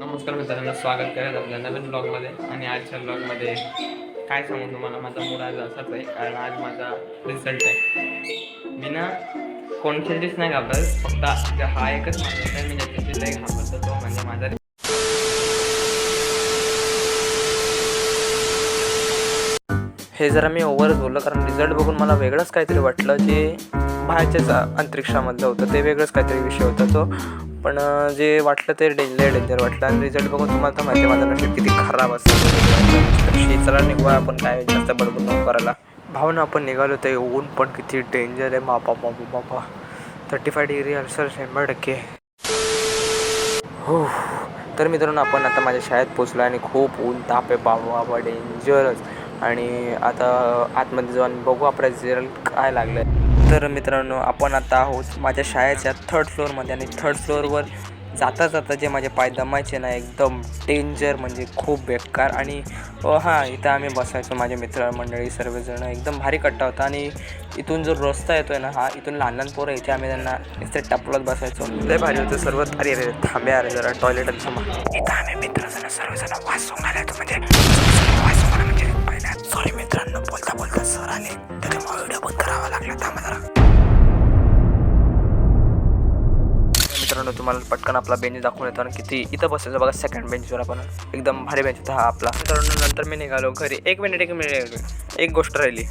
नमस्कार मित्रांनो स्वागत करत आपल्या नवीन ब्लॉगमध्ये आणि आजच्या ब्लॉगमध्ये काय सांगू तुम्हाला माझा मूड आज असाच आहे कारण आज माझा रिझल्ट आहे. मी ना कोणत्याचीच नाही घाबरत फक्त हा एकच माणूस आहे मी ज्याच्याशी लई घाबरतो तो म्हणजे माझा हे जरा मी ओव्हरच बोललो कारण रिझल्ट बघून मला वेगळंच काहीतरी वाटलं जे बाहेरच्याच अंतरिक्षामधलं होतं ते वेगळंच काहीतरी विषय होता तो. पण जे वाटलं ते डेंजर डेंजर वाटलं. आणि रिझल्ट बघून तुम्हाला तर माहिती माझा नशीब किती खराब असतं. चला निघूया आपण काय जास्त बडबड नको करायला. भावना आपण निघालो ते ऊन पण किती डेंजर आहे. बापा बापा बापा थर्टी फाय डिग्री अल्सर शंभर टक्के. हो. तर मित्रांनो आपण आता माझ्या शाळेत पोचलो आणि खूप ऊन ताप आहे. बाबा बाबा डेंजरच आणि आता आतमध्ये जाऊन बघू आपल्या रिझल्ट काय लागलं आहे तर मित्रांनो आपण आता आहोत माझ्या शाळेच्या थर्ड फ्लोअरमध्ये आणि थर्ड फ्लोअरवर जाता जाता जे माझे पाय दमायचे ना एकदम डेंजर म्हणजे खूप बेकार. आणि हां इथं आम्ही बसायचो माझे मित्रमंडळी सर्वजण. एकदम भारी कट्टा होता आणि इथून जो रस्ता येतोय ना हा इथून लहान लहान पोरं इथे आम्ही त्यांना इथे टपलत बसायचो. लय भारी होतं सर्व. अरे अरे थांब्या अरे जरा टॉयलेट थांबा. इथं आम्ही मित्रजण सर्वजण वाचून आले म्हणजे मित्रांनो तुम्हाला पटकन आपला बेंच दाखवून येतो आणि किती इथं बसायचं बघा सेकंड बेंचवर आपण. एकदम भारी बेंच होता हा आपला. मित्रांनो नंतर मी निघालो घरी. एक मिनिट एक मिनिट एक गोष्ट राहिली.